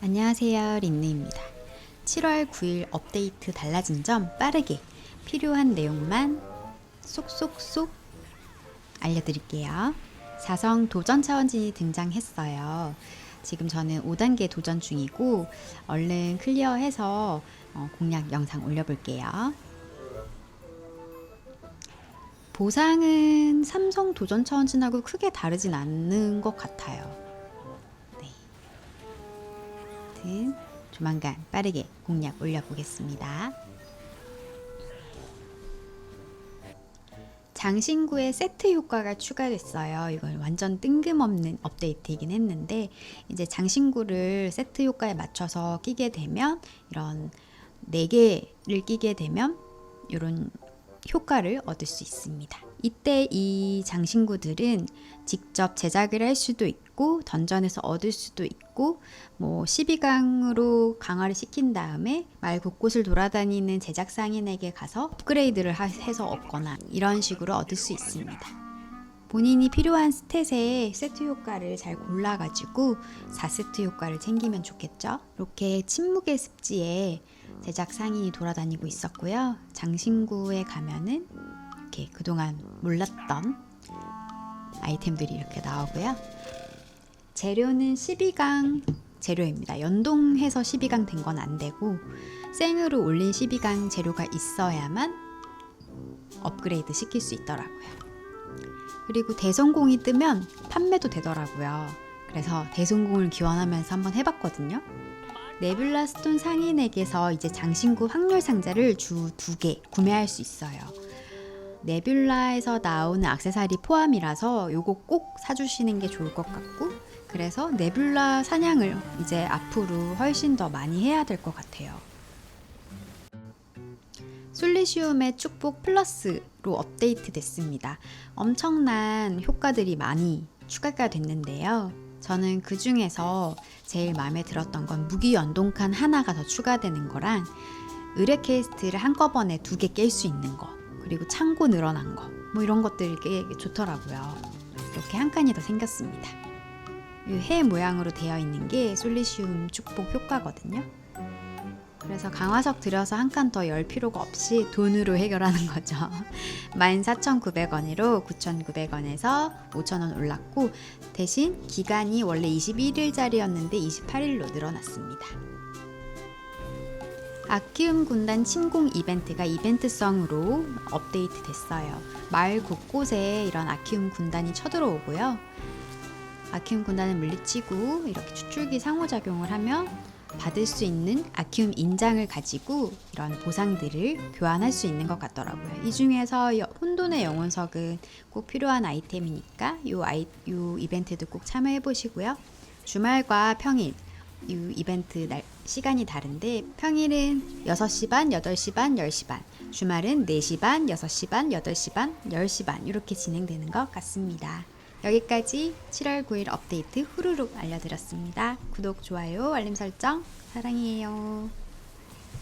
안녕하세요. 린느입니다. 7월 9일 업데이트 달라진 점 빠르게 필요한 내용만 쏙쏙쏙 알려드릴게요. 사성 도전 차원진이 등장했어요. 지금 저는 5단계 도전 중이고 얼른 클리어해서 어, 공략 영상 올려볼게요. 보상은 삼성 도전 차원진하고 크게 다르진 않는 것 같아요. 네. 아무튼 조만간 빠르게 공략 올려보겠습니다. 장신구의 세트 효과가 추가됐어요. 이건 완전 뜬금없는 업데이트이긴 했는데 이제 장신구를 세트 효과에 맞춰서 끼게 되면 이런 4개를 끼게 되면 이런 효과를 얻을 수 있습니다. 이때 이 장신구들은 직접 제작을 할 수도 있고 던전에서 얻을 수도 있고 뭐 12강으로 강화를 시킨 다음에 말 곳곳을 돌아다니는 제작 상인에게 가서 업그레이드를 하- 해서 얻거나 이런 식으로 얻을 수 있습니다. 본인이 필요한 스탯의 세트 효과를 잘 골라가지고 4세트 효과를 챙기면 좋겠죠. 이렇게 침묵의 습지에 제작 상인이 돌아다니고 있었고요. 장신구에 가면은 이렇게 그동안 몰랐던 아이템들이 이렇게 나오고요. 재료는 12강 재료입니다. 연동해서 12강 된 건 안 되고 생으로 올린 12강 재료가 있어야만 업그레이드 시킬 수 있더라고요. 그리고 대성공이 뜨면 판매도 되더라고요. 그래서 대성공을 기원하면서 한번 해봤거든요. 네뷸라 스톤 상인에게서 이제 장신구 확률 상자를 주 두 개 구매할 수 있어요. 네뷸라에서 나오는 악세사리 포함이라서 요거 꼭 사주시는 게 좋을 것 같고 그래서 네뷸라 사냥을 이제 앞으로 훨씬 더 많이 해야 될 것 같아요. 솔리시움의 축복 플러스로 업데이트 됐습니다. 엄청난 효과들이 많이 추가가 됐는데요. 저는 그 중에서 제일 마음에 들었던 건 무기 연동칸 하나가 더 추가되는 거랑 의뢰 퀘스트를 한꺼번에 두 개 깰 수 있는 거 그리고 창고 늘어난 거 뭐 이런 것들이 꽤 좋더라고요. 이렇게 한 칸이 더 생겼습니다. 이해 모양으로 되어 있는 게 솔리시움 축복 효과거든요. 그래서 강화석 들여서 한 칸 더 열 필요가 없이 돈으로 해결하는 거죠. 14,900원으로 9,900원에서 5,000원 올랐고 대신 기간이 원래 21일짜리였는데 28일로 늘어났습니다. 아키움 군단 침공 이벤트가 이벤트성으로 업데이트 됐어요. 마을 곳곳에 이런 아키움 군단이 쳐들어오고요. 아키움 군단을 물리치고 이렇게 추출기 상호작용을 하면 받을 수 있는 아키움 인장을 가지고 이런 보상들을 교환할 수 있는 것 같더라고요. 이 중에서 여- 혼돈의 영혼석은 꼭 필요한 아이템이니까 이 아이, 요 이벤트도 꼭 참여해 보시고요. 주말과 평일 이 이벤트 날, 시간이 다른데 평일은 6시 반, 8시 반, 10시 반 주말은 4시 반, 6시 반, 8시 반, 10시 반 이렇게 진행되는 것 같습니다. 여기까지 7월 9일 업데이트 후루룩 알려드렸습니다. 구독, 좋아요, 알림 설정 사랑해요.